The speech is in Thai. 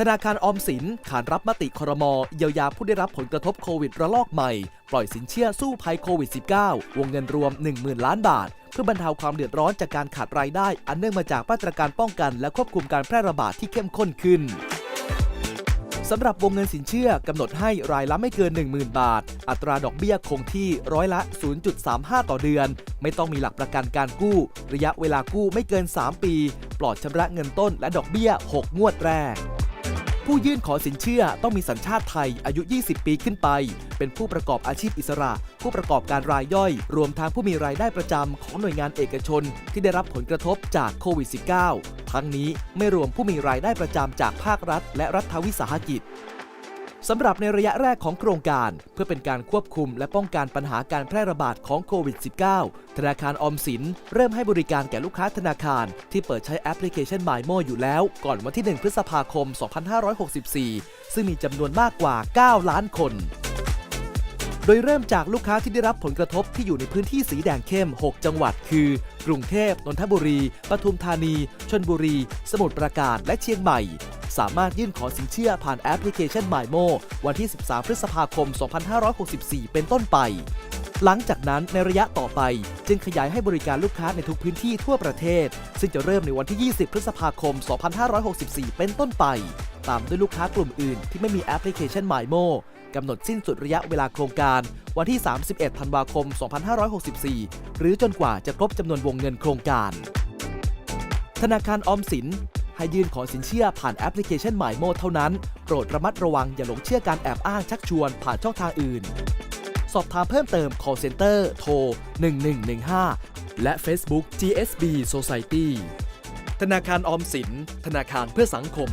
ธนาคารออมสินขานรับมติครมเยียวยาผู้ได้รับผลกระทบโควิดระลอกใหม่ ปล่อยสินเชื่อสู้ภัยโควิด -19 วงเงินรวม 10,000 ล้านบาท เพื่อบรรเทาความเดือดร้อนจากการขาดรายได้ อันเนื่องมาจากมาตรการป้องกันและควบคุมการแพร่ระบาดที่เข้มข้นขึ้นสำหรับวงเงินสินเชื่อกำหนดให้รายละไม่เกิน 10,000 บาท อัตราดอกเบี้ยคงที่ร้อยละ 0.35 ต่อเดือน ไม่ต้องมีหลักประกันการกู้ ระยะเวลากู้ไม่เกิน 3 ปี ปลอดชำระเงินต้นและดอกเบี้ย 6 งวดแรก ผู้ยื่นขอสินเชื่อต้องมีสัญชาติไทยอายุ 20 ปีขึ้นไป เป็นผู้ประกอบอาชีพอิสระ ผู้ประกอบการรายย่อย รวมทั้งผู้มีรายได้ประจำของหน่วยงานเอกชน ที่ได้รับผลกระทบจากโควิด -19 ทั้งนี้ไม่รวมผู้มีรายได้ประจำจากภาครัฐ และรัฐวิสาหกิจ สำหรับในระยะแรกของโครงการ เพื่อเป็นการควบคุมและป้องกันปัญหาการแพร่ระบาดของโควิด -19 ธนาคารออมสิน เริ่มให้บริการแก่ลูกค้าธนาคาร ที่เปิดใช้แอปพลิเคชัน m y m o อยู่แล้ว ก่อนวันที่ 1 พฤษภาคม 2564 ซึ่งมีจำนวนมากกว่า 9 ล้านคน โดยเริ่มจากลูกค้าที่ได้รับผลกระทบที่อยู่ในพื้นที่สีแดงเข้ม 6 จังหวัด คือ กรุงเทพ นนทบุรี ปทุมธานี ชนบุรี สมุทรปราการและเชียงใหม่ สามารถยื่นขอสินเชื่อผ่านแอปพลิเคชัน m y m o วันที่ 13 พฤษภาคม 2564 เป็นต้นไปหลังจากนั้นในระยะต่อไป จึงขยายให้บริการลูกค้าในทุกพื้นที่ทั่วประเทศ ซึ่งจะเริ่มในวันที่ 20 พฤษภาคม 2564 เป็นต้นไป ตามด้วยลูกค้ากลุ่มอื่นที่ไม่มีแอปพลิเคชัน m y m o กำหนดสิ้นสุดระยะเวลาโครงการ วันที่ 31 ธันวาคม 2564 หรือจนกว่าจะครบจำนวนวงเงินโครงการ ธนาคารออมสิน ให้ยื่นขอสินเชื่อผ่านแอปพลิเคชันหมายโมเท่านั้น โปรดระมัดระวังอย่าหลงเชื่อการแอบอ้างชักชวนผ่านช่องทางอื่น สอบถามเพิ่มเติม call center โทร 1115 และ Facebook GSB Society ธนาคารออมสิน ธนาคารเพื่อสังคม